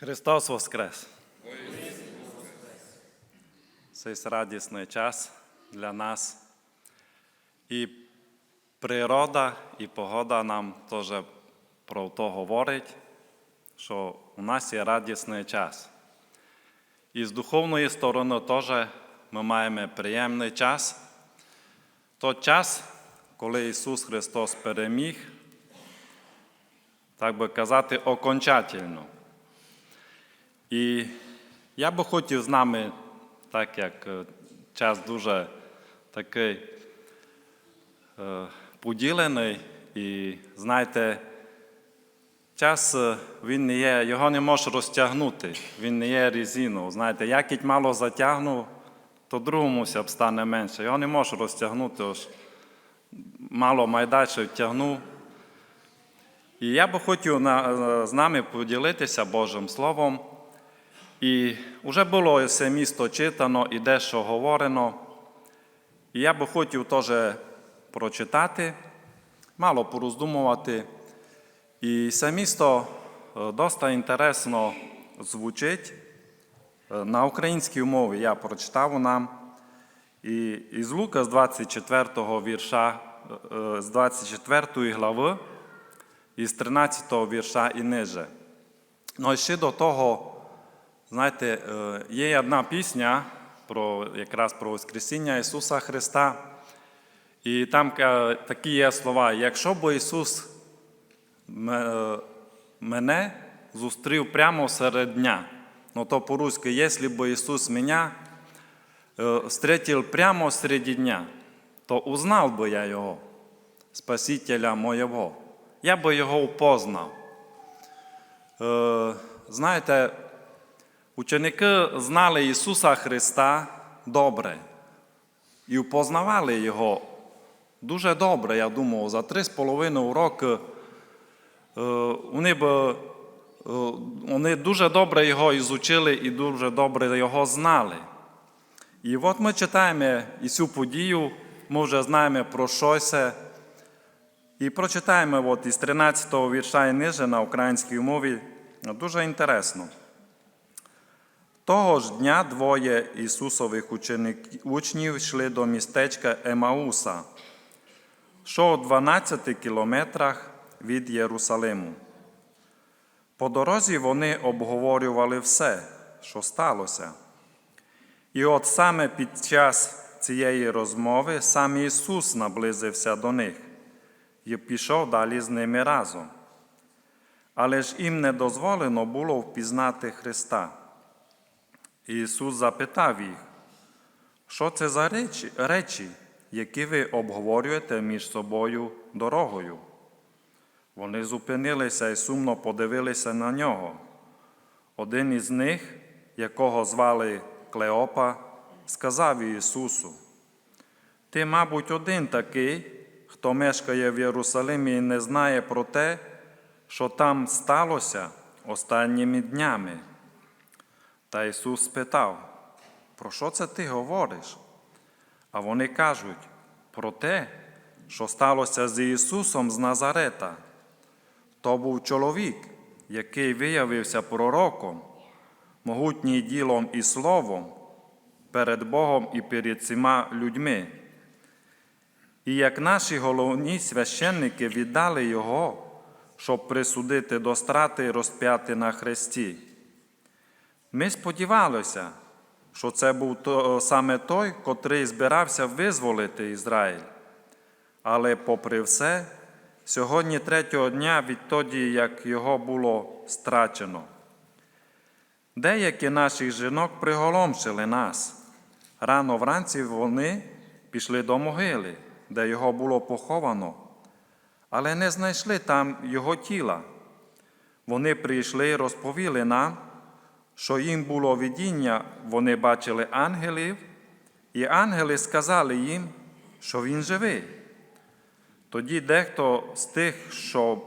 Христос Воскрес! Цей радісний час для нас. І природа, і погода нам теж про то говорить, що у нас є радісний час. І з духовної сторони теж ми маємо приємний час. То час, коли Ісус Христос переміг, так би казати, окончательно. І я би хотів з нами, так як е, час дуже такий е, поділений, і знаєте, час е, він не є, його не можеш розтягнути, він не є резину. Знаєте, як і мало затягну, то другомуся б стане менше. Його не можеш розтягнути, ось мало майдаче втягнув. І я би хотів з нами поділитися Божим Словом. І вже було це місто читано і дещо говорено. І я би хотів теж прочитати, мало пороздумувати. І це місто е, доста інтересно звучить. Е, На українській мові я прочитав нам. І із Лука з 24 вірша, е, з 24 глави, із 13 вірша і ниже. Ну і ще до того. Знаєте, е, є одна пісня про, якраз про Воскресіння Ісуса Христа, і там е, такі є слова: якщо б Ісус е, мене зустрів прямо серед дня, ну то по-руськи, якщо б Ісус мене встретив прямо серед дня, то узнав би я Його, Спасителя моєго, я би Його упознав. Е, Знаєте, Ученики знали Ісуса Христа добре і впознавали Його дуже добре, я думав, за три з половиною роки е, вони, б, е, вони дуже добре його ізучили і дуже добре його знали. І от ми читаємо і цю подію, ми вже знаємо про що це. І прочитаємо от із 13 го вірша і ниже на українській мові. Дуже інтересно. Того ж дня двоє Ісусових учнів йшли до містечка Емауса, що у 12 кілометрах від Єрусалиму. По дорозі вони обговорювали все, що сталося. І от саме під час цієї розмови сам Ісус наблизився до них і пішов далі з ними разом. Але ж їм не дозволено було впізнати Христа. Ісус запитав їх, що це за речі, речі, які ви обговорюєте між собою дорогою? Вони зупинилися і сумно подивилися на нього. Один із них, якого звали Клеопа, сказав Ісусу: Ти, мабуть, один такий, хто мешкає в Єрусалимі і не знає про те, що там сталося останніми днями. Та Ісус спитав, про що це ти говориш? А вони кажуть, про те, що сталося з Ісусом з Назарета. То був чоловік, який виявився пророком, могутній ділом і словом перед Богом і перед всіма людьми. І як наші головні священники віддали Його, щоб присудити до страти і розп'яти на хресті. Ми сподівалися, що це був то- саме той, котрий збирався визволити Ізраїль. Але, попри все, сьогодні третього дня відтоді, як його було страчено. Деякі наших жінок приголомшили нас. Рано вранці вони пішли до могили, де його було поховано, але не знайшли там його тіла. Вони прийшли і розповіли нам, що їм було видіння, вони бачили ангелів, і ангели сказали їм, що він живий. Тоді дехто з тих, що,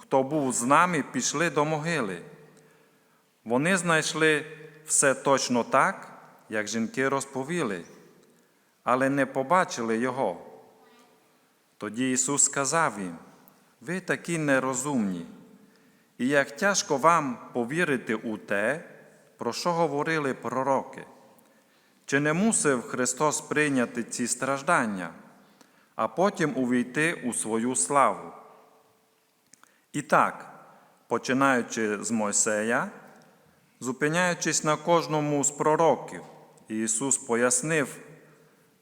хто був з нами, пішли до могили. Вони знайшли все точно так, як жінки розповіли, але не побачили його. Тоді Ісус сказав їм: Ви такі нерозумні і як тяжко вам повірити у те, про що говорили пророки. Чи не мусив Христос прийняти ці страждання, а потім увійти у свою славу? І так, починаючи з Мойсея, зупиняючись на кожному з пророків, Ісус пояснив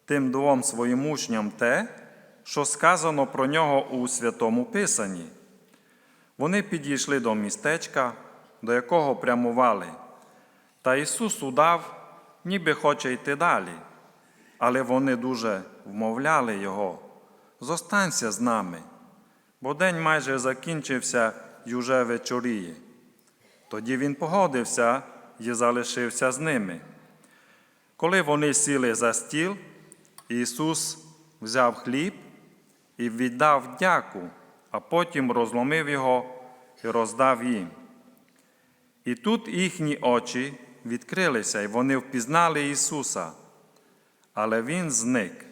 тим двом своїм учням те, що сказано про нього у Святому Писанні. Вони підійшли до містечка, до якого прямували, та Ісус удав, ніби хоче йти далі, але вони дуже вмовляли Його. Зостанься з нами, бо день майже закінчився і уже вечоріє. Тоді він погодився і залишився з ними. Коли вони сіли за стіл, Ісус взяв хліб і віддав дяку, а потім розломив його і роздав їм. І тут їхні очі відкрилися, і вони впізнали Ісуса, але Він зник.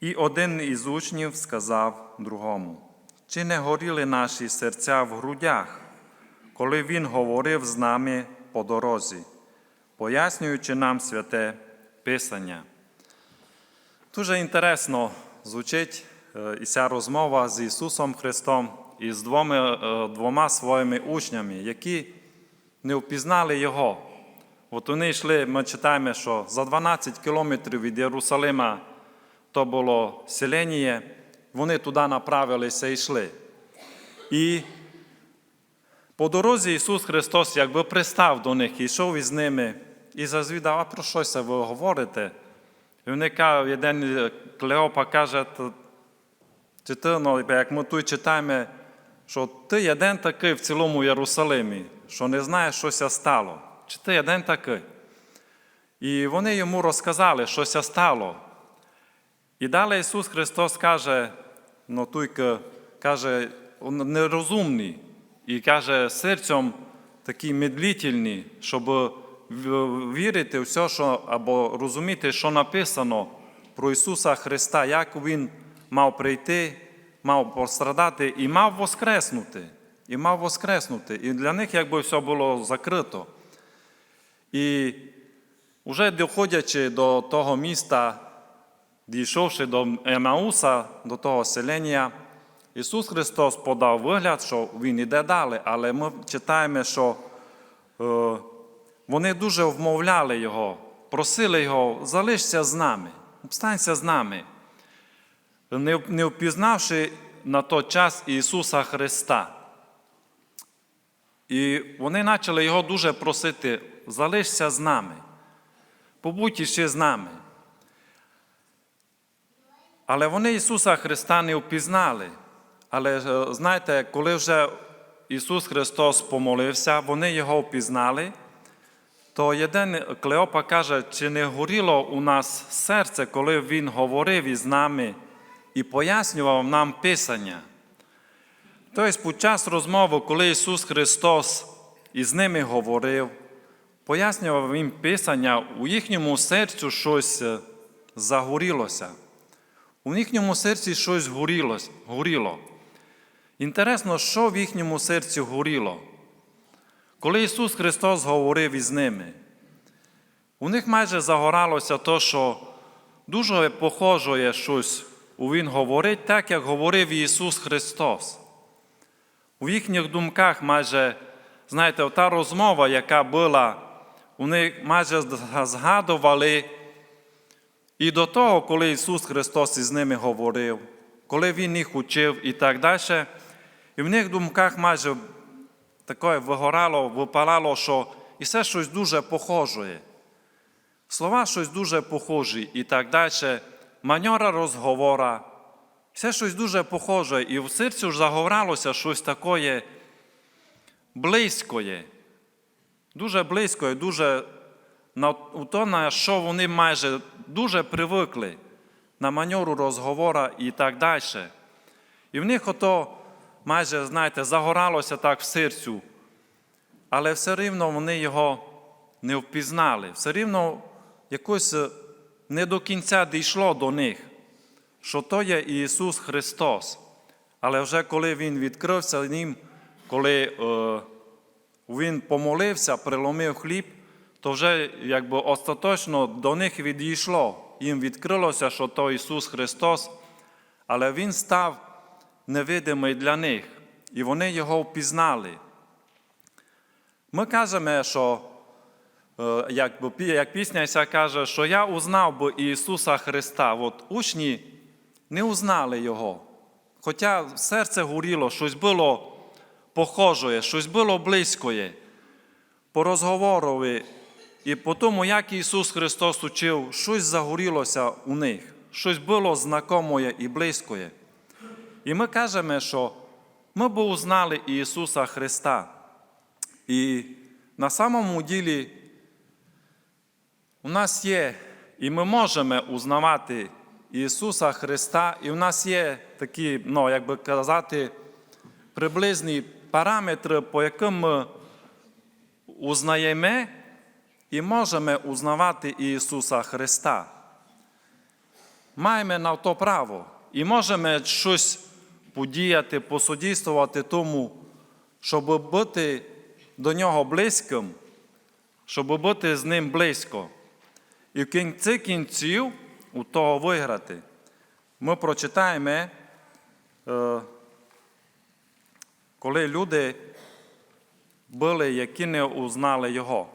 І один із учнів сказав другому: Чи не горіли наші серця в грудях, коли Він говорив з нами по дорозі, пояснюючи нам святе Писання? Дуже інтересно звучить е, ця розмова з Ісусом Христом і з двома, е, двома своїми учнями, які не впізнали Його. От вони йшли, ми читаємо, що за 12 кілометрів від Єрусалима то було селення, вони туди направилися і йшли. І по дорозі Ісус Христос якби пристав до них йшов із ними і зазвідав, а про що це ви говорите? І вони кажуть, один Клеопа каже, ну, як ми тут читаємо, що ти один такий в цілому Єрусалимі, що не знаєш, що ся стало. Чи ти один такий? І вони йому розказали, що ся стало. І далі Ісус Христос каже, ну тільки каже, «Он нерозумний, і каже, серцем такий медлительний, щоб вірити в все, що, або розуміти, що написано про Ісуса Христа, як Він мав прийти, мав пострадати і мав воскреснути. І мав воскреснути. І для них якби все було закрито. І вже доходячи до того міста, дійшовши до Емауса, до того селення, Ісус Христос подав вигляд, що Він іде далі, але ми читаємо, що е, вони дуже вмовляли Його, просили Його, залишся з нами, обстанься з нами, не, не впізнавши на той час Ісуса Христа. І вони почали його дуже просити, залишся з нами, побудь іще з нами. Але вони Ісуса Христа не впізнали. Але е, знаєте, коли вже Ісус Христос помолився, вони Його впізнали, то один Клеопа каже, чи не горіло у нас серце, коли Він говорив із нами і пояснював нам Писання. Тобто, під час розмови, коли Ісус Христос із ними говорив, пояснював їм Писання, у їхньому серцю щось е, загорілося. У їхньому серці щось горілось- горіло. Інтересно, що в їхньому серці горіло. Коли Ісус Христос говорив із ними, у них майже загоралося то, що дуже похоже щось у Він говорить, так як говорив Ісус Христос. У їхніх думках майже, знаєте, та розмова, яка була, вони майже згадували і до того, коли Ісус Христос із ними говорив, коли Він їх учив і так далі, і в них думках майже таке вигорало, випалало, що і все щось дуже похоже. Слова щось дуже похожі і так далі, маньора розговора, все щось дуже похоже, і в серці ж загоралося щось таке близькое, дуже близькое, дуже на то, на що вони майже дуже привикли на маньору розговора і так далі. І в них ото майже, знаєте, загоралося так в серцю, але все рівно вони його не впізнали. Все рівно якось не до кінця дійшло до них, що то є Ісус Христос. Але вже коли Він відкрився їм, коли е, він помолився, приломив хліб, то вже якби остаточно до них відійшло. Їм відкрилося, що то Ісус Христос, але Він став невидимий для них, і вони його впізнали. Ми кажемо, що е, як, пісня ця каже, що я узнав би Ісуса Христа. От учні не узнали Його. Хоча серце горіло, щось було похожее, щось було близькое. По розговорові і по тому, як Ісус Христос учив, щось загорілося у них, щось було знакомое і близькое. І ми кажемо, що ми б узнали Ісуса Христа. І на самому ділі у нас є, і ми можемо узнавати Ісуса Христа, і у нас є такі, ну, як би казати, приблизні параметри, по яким ми узнаємо і можемо узнавати Ісуса Христа. Маємо на то право і можемо щось подіяти, посудійствувати тому, щоб бути до нього близьким, щоб бути з ним близько. І в кінці кінців у того виграти. Ми прочитаємо, е, коли люди були, які не узнали Його.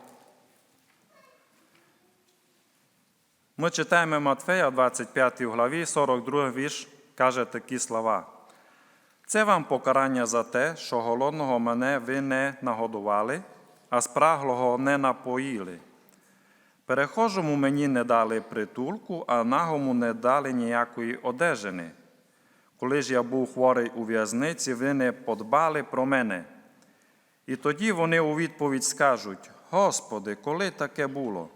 Ми читаємо Матфея, 25 главі, 42 вірш, каже такі слова. Це вам покарання за те, що голодного мене ви не нагодували, а спраглого не напоїли. Перехожому мені не дали притулку, а нагому не дали ніякої одежини. Коли ж я був хворий у в'язниці, ви не подбали про мене. І тоді вони у відповідь скажуть: Господи, коли таке було,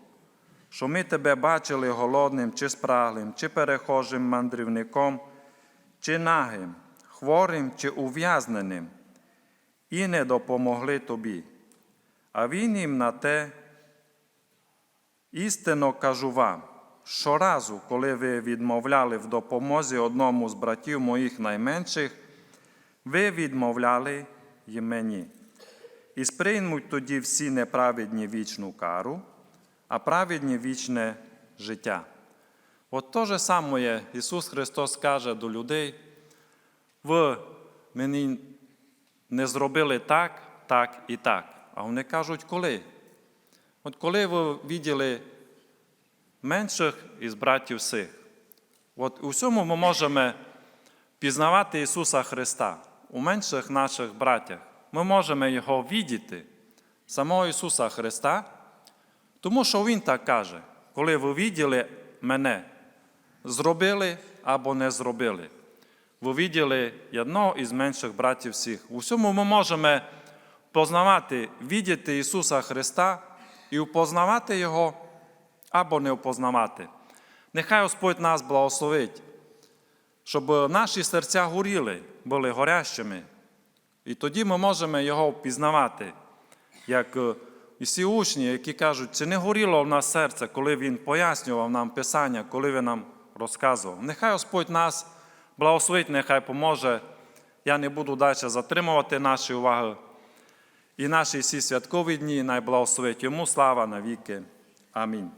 що ми тебе бачили голодним чи спраглим, чи перехожим мандрівником, чи нагим, хворим чи ув'язненим, і не допомогли тобі. А він їм на те Істинно кажу вам, щоразу, коли ви відмовляли в допомозі одному з братів моїх найменших, ви відмовляли й мені. І сприймуть тоді всі неправедні вічну кару, а праведні вічне життя. От те же саме Ісус Христос каже до людей, ви мені не зробили так, так і так. А вони кажуть, коли? От коли ви бачили менших із братів сих, от у всьому ми можемо пізнавати Ісуса Христа у менших наших братях. Ми можемо Його видіти, самого Ісуса Христа, тому що Він так каже, коли ви виділи мене, зробили або не зробили. Ви виділи одного із менших братів всіх. У всьому ми можемо познавати, видіти Ісуса Христа і впознавати Його або не впознавати. Нехай Господь нас благословить, щоб наші серця горіли, були горящими. І тоді ми можемо Його впізнавати, як е, і всі учні, які кажуть, чи не горіло в нас серце, коли Він пояснював нам Писання, коли Він нам розказував. Нехай Господь нас благословить, нехай поможе. Я не буду далі затримувати наші уваги. І наші всі святкові дні най благословить йому слава навіки. Амінь.